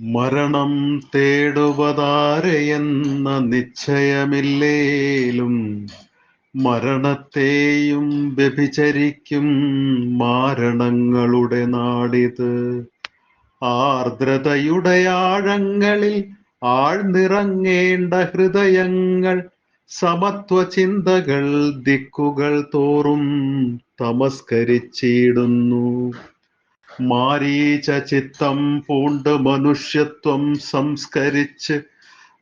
മരണം തേടുവതാരെയെന്ന നിശ്ചയമില്ലേലും മരണത്തെയും വ്യഭിചരിക്കും മാരണങ്ങളുടെ നാടിത്. ആർദ്രതയുടെ ആഴങ്ങളിൽ ആഴ്ന്നിറങ്ങേണ്ട ഹൃദയങ്ങൾ സമത്വ ചിന്തകൾ ദിക്കുകൾ തോറും തമസ്കരിച്ചിടുന്നു. മാരീച ചിത്തം പൂണ്ട് മനുഷ്യത്വം സംസ്കരിച്ച്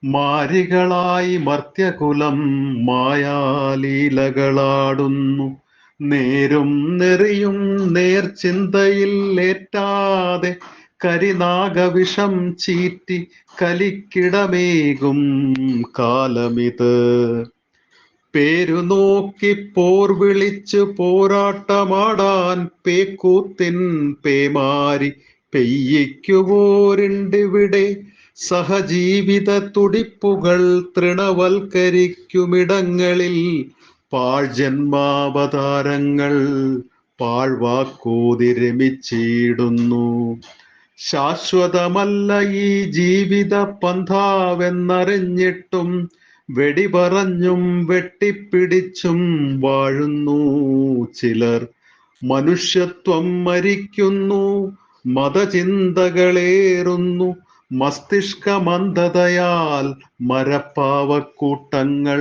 മാരികളായി മർത്യകുലം മായാലീലകളാടുന്നു. നേരും നെറിയും നേർചിന്തയിൽ ഏറ്റാതെ കരിനാഗവിഷം ചീറ്റി കലിക്കിടമേകും കാലമിത്. പേരു നോക്കി പോർ വിളിച്ചു പോരാട്ടമാടാൻ പേക്കൂത്തിൻ പേമാരി പെയ്യിക്കുവോരുണ്ടിവിടെ സഹജീവിത തുടിപ്പുകൾ തൃണവൽക്കരിക്കുമിടങ്ങളിൽ പാഴ്ജന്മാവതാരങ്ങൾ പാഴ്വാക്കോതി രമിച്ചിടുന്നു ശാശ്വതമല്ല ഈ ജീവിത പന്ഥാവെന്നറിഞ്ഞിട്ടും വെടിപറഞ്ഞും വെട്ടിപ്പിടിച്ചും വാഴുന്നു ചിലർ. മനുഷ്യത്വം മരിക്കുന്നു മതചിന്തകളേറുന്നു മസ്തിഷ്കമന്ദതയാൽ മരപ്പാവക്കൂട്ടങ്ങൾ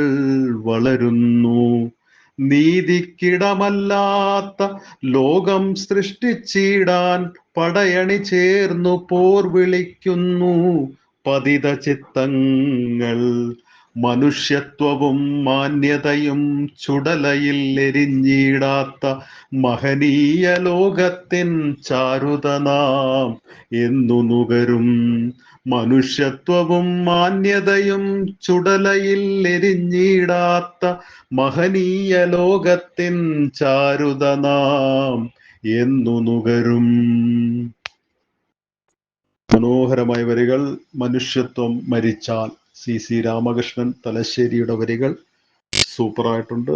വളരുന്നു. നീതിക്കിടമല്ലാത്ത ലോകം സൃഷ്ടിച്ചിടാൻ പടയണി ചേർന്നു പോർ വിളിക്കുന്നു പതിത ചിത്തങ്ങൾ മനുഷ്യത്വവും മാന്യതയും ചുടലയിൽ എരിഞ്ഞിടാത്ത മഹനീയ ലോകത്തിൻ ചാരുത നാം എന്നു നുകരും. മനുഷ്യത്വവും മാന്യതയും ചുടലയിൽ എരിഞ്ഞിടാത്ത മഹനീയ ലോകത്തിൻ ചാരുത നാം എന്നു നുകരും. മനോഹരമായ വരികൾ മനുഷ്യത്വം മരിച്ചാൽ. സി സി രാമകൃഷ്ണൻ തലശ്ശേരിയുടെ വരികൾ സൂപ്പറായിട്ടുണ്ട്.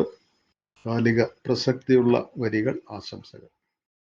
കാലിക പ്രസക്തിയുള്ള വരികൾ ആശംസകൾ.